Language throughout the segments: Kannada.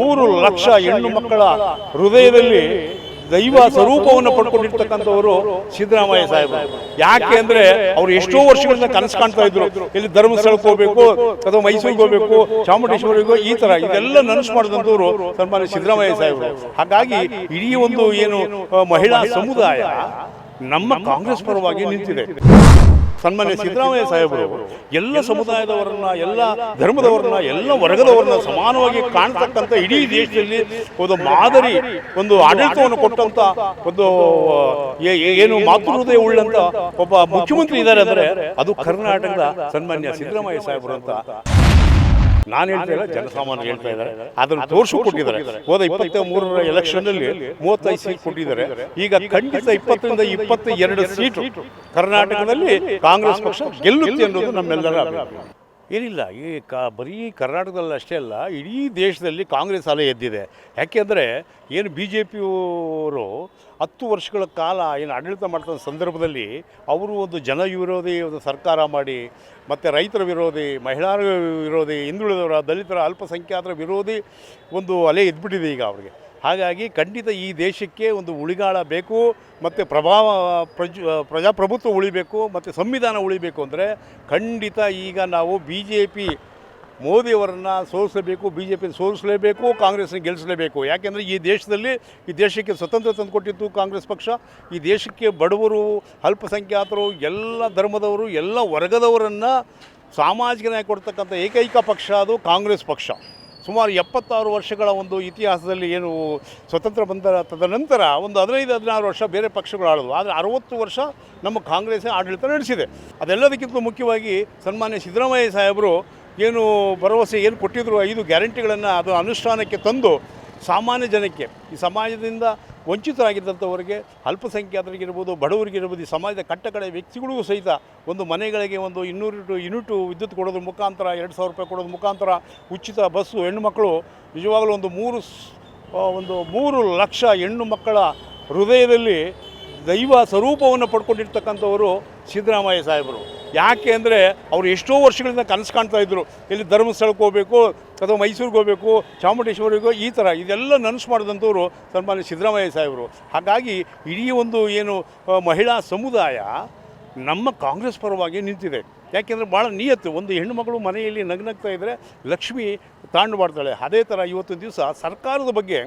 ಮೂರು ಲಕ್ಷ ಹೆಣ್ಣು ಮಕ್ಕಳ ಹೃದಯದಲ್ಲಿ ದೈವ ಸ್ವರೂಪವನ್ನು ಪಡ್ಕೊಂಡಿರ್ತಕ್ಕಂಥವರು ಸಿದ್ದರಾಮಯ್ಯ ಸಾಹೇಬರು. ಯಾಕೆ ಅಂದ್ರೆ ಅವ್ರು ಎಷ್ಟೋ ವರ್ಷಗಳಿಂದ ಕನಸು ಕಾಣ್ತಾ ಇದ್ರು. ಇಲ್ಲಿ ಧರ್ಮಸ್ಥಳಕ್ಕೆ ಹೋಗ್ಬೇಕು ಅಥವಾ ಮೈಸೂರಿಗೆ ಹೋಗ್ಬೇಕು ಚಾಮುಂಡೇಶ್ವರಿಗೆ ಈ ತರ ಇದೆಲ್ಲ ನನಸು ಮಾಡಿದಂಥವ್ರು ಸನ್ಮಾನ್ಯ ಸಿದ್ದರಾಮಯ್ಯ ಸಾಹೇಬರು. ಹಾಗಾಗಿ ಇಡೀ ಒಂದು ಏನು ಮಹಿಳಾ ಸಮುದಾಯ ನಮ್ಮ ಕಾಂಗ್ರೆಸ್ ಪರವಾಗಿ ನಿಂತಿದೆ. ಸನ್ಮಾನ್ಯ ಸಿದ್ದರಾಮಯ್ಯ ಸಾಹೇಬರು. ಎಲ್ಲ ಸಮುದಾಯದವರನ್ನ ಎಲ್ಲ ಧರ್ಮದವರನ್ನ ಎಲ್ಲ ವರ್ಗದವರನ್ನ ಸಮಾನವಾಗಿ ಕಾಣ್ತಕ್ಕಂಥ ಇಡೀ ದೇಶದಲ್ಲಿ ಒಂದು ಮಾದರಿ ಒಂದು ಆಡಳಿತವನ್ನು ಕೊಟ್ಟಂತ ಒಂದು ಏನು ಮಾತೃಹೃದಯ ಉಳ್ಳಂತ ಒಬ್ಬ ಮುಖ್ಯಮಂತ್ರಿ ಇದ್ದಾರೆ ಅಂದ್ರೆ ಅದು ಕರ್ನಾಟಕದ ಸನ್ಮಾನ್ಯ ಸಿದ್ದರಾಮಯ್ಯ ಸಾಹೇಬರು ಅಂತ ನಾನು ಹೇಳ್ತಾ ಇಲ್ಲ ಜನಸಾಮಾನ್ಯ ಹೇಳ್ತಾ ಇದ್ದಾರೆ. ಅದನ್ನು ತೋರಿಸು ಕೊಟ್ಟಿದ್ದಾರೆ. ಹೋದ ಇಪ್ಪತ್ತ ಮೂರರ ಎಲೆಕ್ಷನ್ ಅಲ್ಲಿ ಮೂವತ್ತೈದು ಸೀಟ್ ಕೊಟ್ಟಿದ್ದಾರೆ. ಈಗ ಖಂಡಿತ ಇಪ್ಪತ್ತರಿಂದ ಇಪ್ಪತ್ತ ಎರಡು ಸೀಟು ಕರ್ನಾಟಕದಲ್ಲಿ ಕಾಂಗ್ರೆಸ್ ಪಕ್ಷ ಗೆಲ್ಲುತ್ತೆ ಅನ್ನೋದು ನಮ್ಮೆಲ್ಲರ ಏನಿಲ್ಲ, ಈ ಕ, ಬರೀ ಕರ್ನಾಟಕದಲ್ಲಿ ಅಷ್ಟೇ ಅಲ್ಲ, ಇಡೀ ದೇಶದಲ್ಲಿ ಕಾಂಗ್ರೆಸ್ ಅಲೆ ಎದ್ದಿದೆ. ಯಾಕೆಂದರೆ ಏನು ಬಿ ಜೆ ಪಿಯವರು ಹತ್ತು ವರ್ಷಗಳ ಕಾಲ ಏನು ಆಡಳಿತ ಮಾಡ್ತಾ ಸಂದರ್ಭದಲ್ಲಿ ಅವರು ಒಂದು ಜನ ವಿರೋಧಿ, ಒಂದು ಸರ್ಕಾರ ಮಾಡಿ, ಮತ್ತು ರೈತರ ವಿರೋಧಿ, ಮಹಿಳಾರ ವಿರೋಧಿ, ಹಿಂದುಳಿದವರ, ದಲಿತರ, ಅಲ್ಪಸಂಖ್ಯಾತರ ವಿರೋಧಿ ಒಂದು ಅಲೆ ಎದ್ಬಿಟ್ಟಿದೆ ಈಗ ಅವ್ರಿಗೆ. ಹಾಗಾಗಿ ಖಂಡಿತ ಈ ದೇಶಕ್ಕೆ ಒಂದು ಉಳಿಗಾಳ ಬೇಕು, ಮತ್ತು ಪ್ರಭಾವ, ಪ್ರಜ್, ಪ್ರಜಾಪ್ರಭುತ್ವ ಉಳಿಬೇಕು, ಮತ್ತು ಸಂವಿಧಾನ ಉಳಿಬೇಕು ಅಂದರೆ ಖಂಡಿತ ಈಗ ನಾವು ಬಿ ಜೆ ಪಿ ಮೋದಿಯವರನ್ನು ಸೋಲಿಸಲೇಬೇಕು ಬಿ ಜೆ ಪಿ ಸೋಲಿಸಲೇಬೇಕು, ಕಾಂಗ್ರೆಸ್ನ ಗೆಲ್ಲಿಸಲೇಬೇಕು ಯಾಕೆಂದರೆ ಈ ದೇಶದಲ್ಲಿ, ಈ ದೇಶಕ್ಕೆ ಸ್ವತಂತ್ರ ತಂದುಕೊಟ್ಟಿತ್ತು ಕಾಂಗ್ರೆಸ್ ಪಕ್ಷ. ಈ ದೇಶಕ್ಕೆ ಬಡವರು, ಅಲ್ಪಸಂಖ್ಯಾತರು, ಎಲ್ಲ ಧರ್ಮದವರು, ಎಲ್ಲ ವರ್ಗದವರನ್ನು ಸಾಮಾಜಿಕ ನ್ಯಾಯ ಕೊಡ್ತಕ್ಕಂಥ ಏಕೈಕ ಪಕ್ಷ ಅದು ಕಾಂಗ್ರೆಸ್ ಪಕ್ಷ. ಸುಮಾರು ಎಪ್ಪತ್ತಾರು ವರ್ಷಗಳ ಒಂದು ಇತಿಹಾಸದಲ್ಲಿ ಏನು ಸ್ವತಂತ್ರ ಬಂದ ತದನಂತರ ಒಂದು ಹದಿನೈದು, ಹದಿನಾರು ವರ್ಷ ಬೇರೆ ಪಕ್ಷಗಳು ಆಳೋದು ಆದರೆ ಅರವತ್ತು ವರ್ಷ ನಮ್ಮ ಕಾಂಗ್ರೆಸ್ ಆಡಳಿತ ನಡೆಸಿದೆ. ಅದೆಲ್ಲದಕ್ಕಿಂತ ಮುಖ್ಯವಾಗಿ ಸನ್ಮಾನ್ಯ ಸಿದ್ದರಾಮಯ್ಯ ಸಾಹೇಬರು ಏನು ಭರವಸೆ ಏನು ಕೊಟ್ಟಿದ್ರು, ಐದು ಗ್ಯಾರಂಟಿಗಳನ್ನು ಅದು ಅನುಷ್ಠಾನಕ್ಕೆ ತಂದು ಸಾಮಾನ್ಯ ಜನಕ್ಕೆ, ಈ ಸಮಾಜದಿಂದ ವಂಚಿತರಾಗಿದ್ದಂಥವರಿಗೆ ಅಲ್ಪಸಂಖ್ಯಾತರಿಗಿರ್ಬೋದು, ಬಡವರಿಗಿರ್ಬೋದು, ಈ ಸಮಾಜದ ಕಟ್ಟಕಡೆ ವ್ಯಕ್ತಿಗಳಿಗೂ ಸಹಿತ ಒಂದು ಮನೆಗಳಿಗೆ ಒಂದು ಇನ್ನೂರು ಯೂನಿಟು ವಿದ್ಯುತ್ ಕೊಡೋದ್ರ ಮುಖಾಂತರ, ಎರಡು ಸಾವಿರ ರೂಪಾಯಿ ಕೊಡೋದ್ರ ಮುಖಾಂತರ ಉಚಿತ ಬಸ್ಸು ಹೆಣ್ಣುಮಕ್ಕಳು ನಿಜವಾಗಲೂ ಒಂದು ಮೂರು ಒಂದು ಮೂರು ಲಕ್ಷ ಹೆಣ್ಣು ಮಕ್ಕಳ ಹೃದಯದಲ್ಲಿ ದೈವ ಸ್ವರೂಪವನ್ನು ಪಡ್ಕೊಂಡಿರ್ತಕ್ಕಂಥವರು ಸಿದ್ದರಾಮಯ್ಯ ಸಾಹೇಬರು. ಯಾಕೆ ಅಂದರೆ, ಅವರು ಎಷ್ಟೋ ವರ್ಷಗಳಿಂದ ಕನಸು ಕಾಣ್ತಾ ಇದ್ದರು ಇಲ್ಲಿ ಧರ್ಮಸ್ಥಳಕ್ಕೆ ಹೋಗಬೇಕು ಅಥವಾ ಮೈಸೂರಿಗೆ ಹೋಗಬೇಕು, ಚಾಮುಂಡೇಶ್ವರಿಗೋ ಈ ಥರ ಇದೆಲ್ಲ ನನಸು ಮಾಡಿದಂಥವ್ರು ಸನ್ಮಾನ್ಯ ಸಿದ್ದರಾಮಯ್ಯ ಸಾಹೇಬರು. ಹಾಗಾಗಿ ಇಡೀ ಒಂದು ಏನು ಮಹಿಳಾ ಸಮುದಾಯ ನಮ್ಮ ಕಾಂಗ್ರೆಸ್ ಪರವಾಗಿ ನಿಂತಿದೆ. ಯಾಕೆಂದರೆ ಭಾಳ ನಿಯತ್ತು. ಒಂದು ಹೆಣ್ಣುಮಗಳು ಮನೆಯಲ್ಲಿ ನಗ್ನಗ್ತಾ ಇದ್ದರೆ ಲಕ್ಷ್ಮಿ ತಾಂಡು ಮಾಡ್ತಾಳೆ. ಅದೇ ಥರ ಇವತ್ತು ದಿವಸ ಸರ್ಕಾರದ ಬಗ್ಗೆ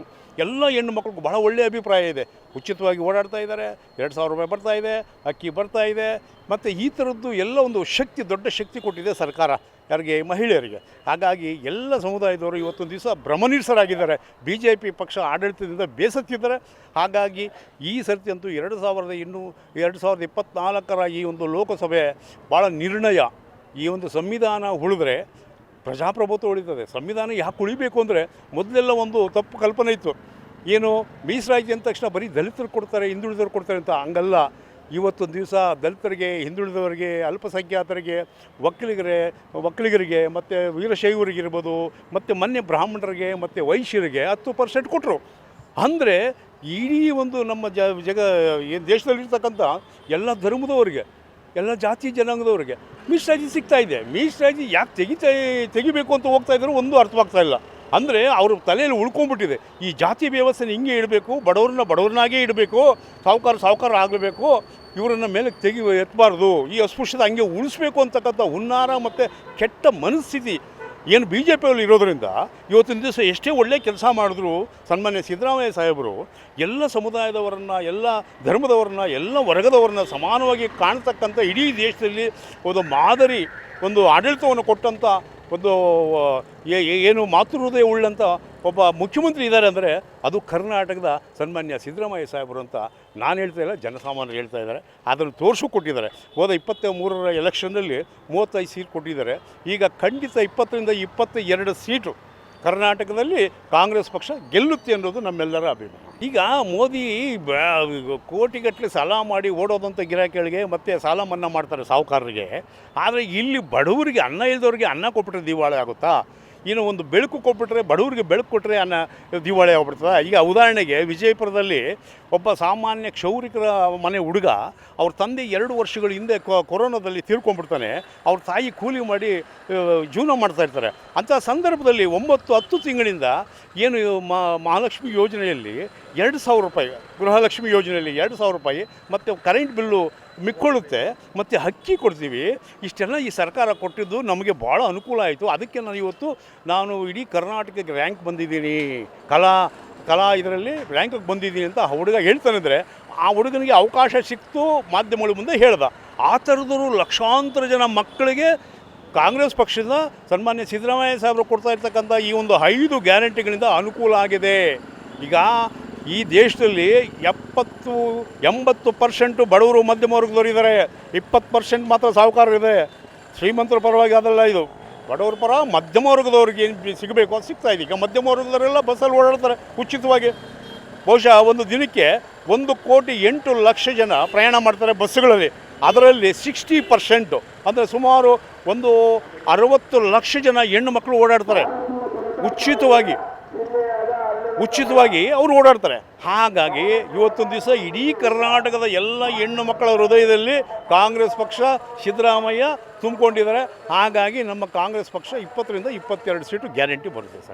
ಎಲ್ಲ ಹೆಣ್ಣು ಮಕ್ಕಳಿಗೂ ಬಹಳ ಒಳ್ಳೆಯ ಅಭಿಪ್ರಾಯ ಇದೆ. ಉಚಿತವಾಗಿ ಓಡಾಡ್ತಾ ಇದ್ದಾರೆ, ಎರಡು ಸಾವಿರ ರೂಪಾಯಿ ಬರ್ತಾ ಇದೆ, ಅಕ್ಕಿ ಬರ್ತಾ ಇದೆ, ಮತ್ತು ಈ ಥರದ್ದು ಎಲ್ಲ ಒಂದು ಶಕ್ತಿ, ದೊಡ್ಡ ಶಕ್ತಿ ಕೊಟ್ಟಿದೆ ಸರ್ಕಾರ, ಯಾರಿಗೆ? ಮಹಿಳೆಯರಿಗೆ. ಹಾಗಾಗಿ ಎಲ್ಲ ಸಮುದಾಯದವರು ಇವತ್ತೊಂದು ದಿವಸ ಭ್ರಮನಿರ್ಸರಾಗಿದ್ದಾರೆ. ಬಿ ಜೆ ಪಿ ಪಕ್ಷ ಆಡಳಿತದಿಂದ ಬೇಸತ್ತಿದ್ದಾರೆ. ಹಾಗಾಗಿ ಈ ಸರ್ತಿ ಅಂತೂ ಎರಡು ಸಾವಿರದ ಇನ್ನೂ, ಎರಡು ಸಾವಿರದ ಇಪ್ಪತ್ತ್ನಾಲ್ಕರ ಈ ಒಂದು ಲೋಕಸಭೆ ಭಾಳ ನಿರ್ಣಯ. ಈ ಒಂದು ಸಂವಿಧಾನ ಉಳಿದ್ರೆ ಪ್ರಜಾಪ್ರಭುತ್ವ ಉಳಿತದೆ. ಸಂವಿಧಾನ ಯಾಕೆ ಉಳಿಬೇಕು ಅಂದರೆ ಮೊದಲೆಲ್ಲ ಒಂದು ತಪ್ಪು ಕಲ್ಪನೆ ಇತ್ತು. ಏನು ಮೀಸಲಾತಿ ಅಂದ ತಕ್ಷಣ ಬರೀ ದಲಿತರು ಕೊಡ್ತಾರೆ, ಹಿಂದುಳಿದವರು ಕೊಡ್ತಾರೆ ಅಂತ ಹಂಗಲ್ಲ. ಇವತ್ತೊಂದು ದಿವಸ ದಲಿತರಿಗೆ, ಹಿಂದುಳಿದವರಿಗೆ, ಅಲ್ಪಸಂಖ್ಯಾತರಿಗೆ ಒಕ್ಕಲಿಗರೇ ಒಕ್ಕಲಿಗರಿಗೆ ಮತ್ತು ವೀರಶೈವರಿಗಿರ್ಬೋದು ಮತ್ತು ಮೊನ್ನೆ ಬ್ರಾಹ್ಮಣರಿಗೆ, ಮತ್ತು ವೈಶ್ಯರಿಗೆ ಹತ್ತು ಪರ್ಸೆಂಟ್ ಕೊಟ್ಟರು ಅಂದರೆ ಇಡೀ ಒಂದು ನಮ್ಮ ಜಗ, ಏನು ದೇಶದಲ್ಲಿರ್ತಕ್ಕಂಥ ಎಲ್ಲ ಧರ್ಮದವರಿಗೆ ಎಲ್ಲ ಜಾತಿ ಜನಾಂಗದವರಿಗೆ. ಮೀಸಲಾತಿ ಸಿಗ್ತಾ ಇದೆ. ಮೀಸಲಾತಿ ಯಾಕೆ ತೆಗಿತಾ ತೆಗಿಬೇಕು ಅಂತ ಹೋಗ್ತಾ ಇದ್ರು ಒಂದು ಅರ್ಥವಾಗ್ತಾ ಇಲ್ಲ. ಅಂದರೆ ಅವ್ರ ತಲೆಯಲ್ಲಿ ಉಳ್ಕೊಂಡ್ಬಿಟ್ಟಿದೆ. ಈ ಜಾತಿ ವ್ಯವಸ್ಥೆನ ಹಿಂಗೆ ಇಡಬೇಕು, ಬಡವ್ರನ್ನ ಬಡವ್ರನ್ನಾಗೇ ಇಡಬೇಕು, ಸಾವುಕಾರ ಸಾವುಕಾರ ಆಗಬೇಕು, ಇವರನ್ನ ಮೇಲೆ ತೆಗಿ ಎತ್ತಬಾರ್ದು ಈ ಅಸ್ಪೃಶ್ಯತೆ ಹಂಗೆ ಉಳಿಸ್ಬೇಕು ಅಂತಕ್ಕಂಥ ಹುನ್ನಾರ ಮತ್ತು ಕೆಟ್ಟ ಮನಸ್ಥಿತಿ ಏನು ಬಿ ಜೆ ಪಿಯಲ್ಲಿ ಇರೋದರಿಂದ ಇವತ್ತಿನ ದಿವಸ ಎಷ್ಟೇ ಒಳ್ಳೆಯ ಕೆಲಸ ಮಾಡಿದ್ರು ಸನ್ಮಾನ್ಯ ಸಿದ್ದರಾಮಯ್ಯ ಸಾಹೇಬರು, ಎಲ್ಲ ಸಮುದಾಯದವರನ್ನು, ಎಲ್ಲ ಧರ್ಮದವರನ್ನ, ಎಲ್ಲ ವರ್ಗದವರನ್ನ ಸಮಾನವಾಗಿ ಕಾಣ್ತಕ್ಕಂಥ ಇಡೀ ದೇಶದಲ್ಲಿ ಒಂದು ಮಾದರಿ, ಒಂದು ಆಡಳಿತವನ್ನು ಕೊಟ್ಟಂಥ ಒಂದು ಏನು ಮಾತೃಹೃದಯ ಉಳ್ಳಂಥ ಒಬ್ಬ ಮುಖ್ಯಮಂತ್ರಿ ಇದ್ದಾರೆ ಅಂದರೆ ಅದು ಕರ್ನಾಟಕದ ಸನ್ಮಾನ್ಯ ಸಿದ್ದರಾಮಯ್ಯ ಸಾಹೇಬರು ಅಂತ ನಾನು ಹೇಳ್ತಾ ಇಲ್ಲ, ಜನಸಾಮಾನ್ಯರು ಹೇಳ್ತಾ ಇದ್ದಾರೆ. ಅದನ್ನು ತೋರಿಸು ಕೊಟ್ಟಿದ್ದಾರೆ. ಹೋದ ಇಪ್ಪತ್ತ ಮೂರರ ಎಲೆಕ್ಷನ್ನಲ್ಲಿ ಮೂವತ್ತೈದು ಸೀಟ್ ಕೊಟ್ಟಿದ್ದಾರೆ. ಈಗ ಖಂಡಿತ ಇಪ್ಪತ್ತರಿಂದ ಇಪ್ಪತ್ತ ಎರಡು ಸೀಟು ಕರ್ನಾಟಕದಲ್ಲಿ ಕಾಂಗ್ರೆಸ್ ಪಕ್ಷ ಗೆಲ್ಲುತ್ತೆ ಅನ್ನೋದು ನಮ್ಮೆಲ್ಲರ ಅಭಿಪ್ರಾಯ ಈಗ ಮೋದಿ ಕೋಟಿಗಟ್ಟಲೆ ಸಾಲ ಮಾಡಿ ಓಡೋದಂಥ ಗಿರಾಕಿಗಳಿಗೆ ಮತ್ತು ಸಾಲ ಮನ್ನಾ ಮಾಡ್ತಾರೆ ಸಾಹುಕಾರರಿಗೆ. ಆದರೆ ಇಲ್ಲಿ ಬಡವರಿಗೆ, ಅನ್ನ ಇಲ್ದವ್ರಿಗೆ ಅನ್ನ ಕೊಟ್ಬಿಟ್ರೆ ದಿವಾಳಿ ಆಗುತ್ತಾ? ಇನ್ನು ಒಂದು ಬೆಳಕು ಕೊಟ್ಬಿಟ್ರೆ, ಬಡವರಿಗೆ ಬೆಳಕು ಕೊಟ್ಟರೆ ಅನ್ನೋ ದಿವಾಳಿ ಆಗ್ಬಿಡ್ತದೆ. ಈಗ ಉದಾಹರಣೆಗೆ ವಿಜಯಪುರದಲ್ಲಿ ಒಬ್ಬ ಸಾಮಾನ್ಯ ಕ್ಷೌರಿಕರ ಮನೆ ಹುಡುಗ ಅವ್ರ ತಂದೆ ಎರಡು ವರ್ಷಗಳ ಹಿಂದೆ ಕೊರೋನಾದಲ್ಲಿ ತೀರ್ಕೊಂಡ್ಬಿಡ್ತಾನೆ. ಅವ್ರ ತಾಯಿ ಕೂಲಿ ಮಾಡಿ ಜೀವನ ಮಾಡ್ತಾ ಇರ್ತಾರೆ. ಅಂಥ ಸಂದರ್ಭದಲ್ಲಿ ಒಂಬತ್ತು, ಹತ್ತು ತಿಂಗಳಿಂದ ಏನು ಮಹಾಲಕ್ಷ್ಮಿ ಯೋಜನೆಯಲ್ಲಿ ಎರಡು ಸಾವಿರ ರೂಪಾಯಿ, ಗೃಹಲಕ್ಷ್ಮಿ ಯೋಜನೆಯಲ್ಲಿ ಎರಡು ಸಾವಿರ ರೂಪಾಯಿ ಮತ್ತು ಕರೆಂಟ್ ಬಿಲ್ಲು ಮಿಕ್ಕೊಳ್ಳುತ್ತೆ, ಮತ್ತು ಹಕ್ಕಿ ಕೊಡ್ತೀವಿ. ಇಷ್ಟೆಲ್ಲ ಈ ಸರ್ಕಾರ ಕೊಟ್ಟಿದ್ದು ನಮಗೆ ಭಾಳ ಅನುಕೂಲ ಆಯಿತು. ಅದಕ್ಕೆ ನಾನು ಇವತ್ತು ನಾನು ಇಡೀ ಕರ್ನಾಟಕಕ್ಕೆ ರ್ಯಾಂಕ್ ಬಂದಿದ್ದೀನಿ. ಕಲಾ ಕಲಾ ಇದರಲ್ಲಿ ರ್ಯಾಂಕಿಗೆ ಬಂದಿದ್ದೀನಿ ಅಂತ ಆ ಹುಡುಗ ಹೇಳ್ತಾನಿದ್ರೆ ಆ ಹುಡುಗನಿಗೆ ಅವಕಾಶ ಸಿಕ್ತು, ಮಾಧ್ಯಮಗಳ ಮುಂದೆ ಹೇಳ್ದ. ಆ ಥರದವರು ಲಕ್ಷಾಂತರ ಜನ ಮಕ್ಕಳಿಗೆ ಕಾಂಗ್ರೆಸ್ ಪಕ್ಷದ ಸನ್ಮಾನ್ಯ ಸಿದ್ದರಾಮಯ್ಯ ಸಾಹೇಬರು ಕೊಡ್ತಾ ಇರ್ತಕ್ಕಂಥ ಈ ಒಂದು ಐದು ಗ್ಯಾರಂಟಿಗಳಿಂದ ಅನುಕೂಲ ಆಗಿದೆ. ಈಗ ಈ ದೇಶದಲ್ಲಿ ಎಪ್ಪತ್ತು, ಎಂಬತ್ತು ಪರ್ಸೆಂಟು ಬಡವರು, ಮಧ್ಯಮ ವರ್ಗದವರು ಇದ್ದಾರೆ. ಇಪ್ಪತ್ತು ಪರ್ಸೆಂಟ್ ಮಾತ್ರ ಸಾಹುಕಾರರಿದೆ ಶ್ರೀಮಂತರ ಪರವಾಗಿ ಅದಲ್ಲ ಇದು. ಬಡವರ ಪರ ಮಧ್ಯಮ ವರ್ಗದವ್ರಿಗೆ ಏನು ಸಿಗಬೇಕು ಅದು ಸಿಗ್ತಾ ಇದೆ. ಈಗ ಮಧ್ಯಮ ವರ್ಗದವರೆಲ್ಲ ಬಸ್ಸಲ್ಲಿ ಓಡಾಡ್ತಾರೆ ಉಚಿತವಾಗಿ. ಬಹುಶಃ ಒಂದು ದಿನಕ್ಕೆ ಒಂದು ಕೋಟಿ ಎಂಟು ಲಕ್ಷ ಜನ ಪ್ರಯಾಣ ಮಾಡ್ತಾರೆ ಬಸ್ಸುಗಳಲ್ಲಿ. ಅದರಲ್ಲಿ ಸಿಕ್ಸ್ಟಿ ಪರ್ಸೆಂಟು, ಅಂದರೆ ಸುಮಾರು ಒಂದು ಅರವತ್ತು ಲಕ್ಷ ಜನ ಹೆಣ್ಣು ಮಕ್ಕಳು ಓಡಾಡ್ತಾರೆ. ಉಚಿತವಾಗಿ. ಉಚಿತವಾಗಿ ಅವರು ಓಡಾಡ್ತಾರೆ. ಹಾಗಾಗಿ ಇವತ್ತೊಂದು ದಿವಸ ಇಡೀ ಕರ್ನಾಟಕದ ಎಲ್ಲ ಹೆಣ್ಣು ಮಕ್ಕಳ ಹೃದಯದಲ್ಲಿ ಕಾಂಗ್ರೆಸ್ ಪಕ್ಷ, ಸಿದ್ದರಾಮಯ್ಯ ತುಂಬಿಕೊಂಡಿದ್ದಾರೆ. ಹಾಗಾಗಿ ನಮ್ಮ ಕಾಂಗ್ರೆಸ್ ಪಕ್ಷ ಇಪ್ಪತ್ತರಿಂದ ಇಪ್ಪತ್ತೆರಡು ಸೀಟು ಗ್ಯಾರಂಟಿ ಬರುತ್ತೆ ಸರ್.